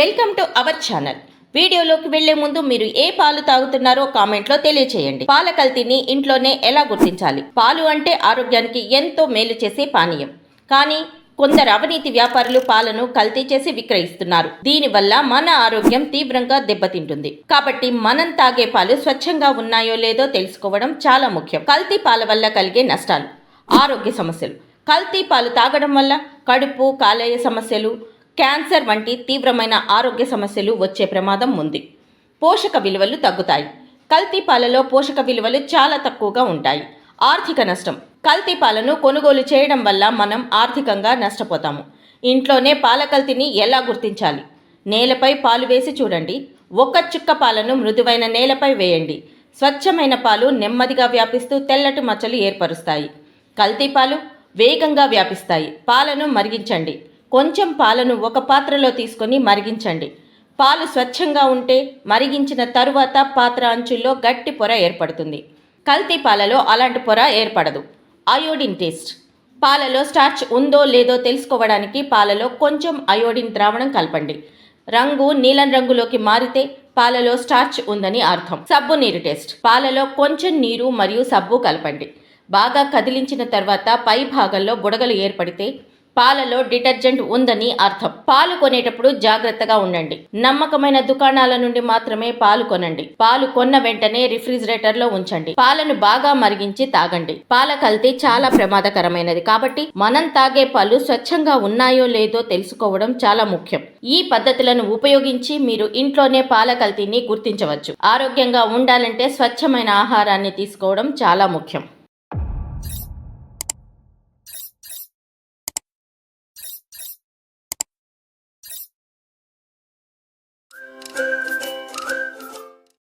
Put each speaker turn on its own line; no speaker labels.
Welcome to our channel. వీడియోలోకి వెళ్ళే ముందు మీరు ఏ పాలు తాగుతున్నారో కామెంట్లో తెలియచేయండి. పాల కల్తీని ఇంట్లోనే ఎలా గుర్తించాలి? పాలు అంటే ఆరోగ్యానికి ఎంతో మేలు చేసే పానీయం. కానీ కొందరు అవినీతి వ్యాపారులు పాలను కల్తీ చేసి విక్రయిస్తున్నారు. దీనివల్ల మన ఆరోగ్యం తీవ్రంగా దెబ్బతింటుంది. కాబట్టి మనం తాగే పాలు స్వచ్ఛంగా ఉన్నాయో లేదో తెలుసుకోవడం చాలా ముఖ్యం. కల్తీ పాల వల్ల కలిగే నష్టాలు ఆరోగ్య సమస్యలు. కల్తీ పాలు తాగడం వల్ల కడుపు కాలేయ సమస్యలు క్యాన్సర్ వంటి తీవ్రమైన ఆరోగ్య సమస్యలు వచ్చే ప్రమాదం ఉంది. పోషక విలువలు తగ్గుతాయి. కల్తీ పాలలో పోషక విలువలు చాలా తక్కువగా ఉంటాయి. ఆర్థిక నష్టం. కల్తీ పాలను కొనుగోలు చేయడం వల్ల మనం ఆర్థికంగా నష్టపోతాము. ఇంట్లోనే పాల కల్తీని ఎలా గుర్తించాలి? నేలపై పాలు వేసి చూడండి. ఒక్క చుక్క పాలను మృదువైన నేలపై వేయండి. స్వచ్ఛమైన పాలు నెమ్మదిగా వ్యాపిస్తూ తెల్లటి మచ్చలు ఏర్పరుస్తాయి. కల్తీ పాలు వేగంగా వ్యాపిస్తాయి. పాలను మరిగించండి. కొంచెం పాలను ఒక పాత్రలో తీసుకొని మరిగించండి. పాలు స్వచ్ఛంగా ఉంటే మరిగించిన తరువాత పాత్ర అంచుల్లో గట్టి పొర ఏర్పడుతుంది. కల్తీ పాలలో అలాంటి పొర ఏర్పడదు. Iodine test. పాలలో స్టార్చ్ ఉందో లేదో తెలుసుకోవడానికి పాలలో కొంచెం అయోడిన్ ద్రావణం కలపండి. రంగు నీలం రంగులోకి మారితే పాలలో స్టార్చ్ ఉందని అర్థం. సబ్బు నీరు టెస్ట్. పాలలో కొంచెం నీరు మరియు సబ్బు కలపండి. బాగా కదిలించిన తర్వాత పై భాగంలో బుడగలు ఏర్పడితే పాలలో డిటర్జెంట్ ఉందని అర్థం. పాలు కొనేటప్పుడు జాగ్రత్తగా ఉండండి. నమ్మకమైన దుకాణాల నుండి మాత్రమే పాలు కొనండి. పాలు కొన్న వెంటనే రిఫ్రిజిరేటర్లో ఉంచండి. పాలను బాగా మరిగించి తాగండి. పాల కల్తీ చాలా ప్రమాదకరమైనది. కాబట్టి మనం తాగే పాలు స్వచ్ఛంగా ఉన్నాయో లేదో తెలుసుకోవడం చాలా ముఖ్యం. ఈ పద్ధతులను ఉపయోగించి మీరు ఇంట్లోనే పాల కల్తీని గుర్తించవచ్చు. ఆరోగ్యంగా ఉండాలంటే స్వచ్ఛమైన ఆహారాన్ని తీసుకోవడం చాలా ముఖ్యం. Música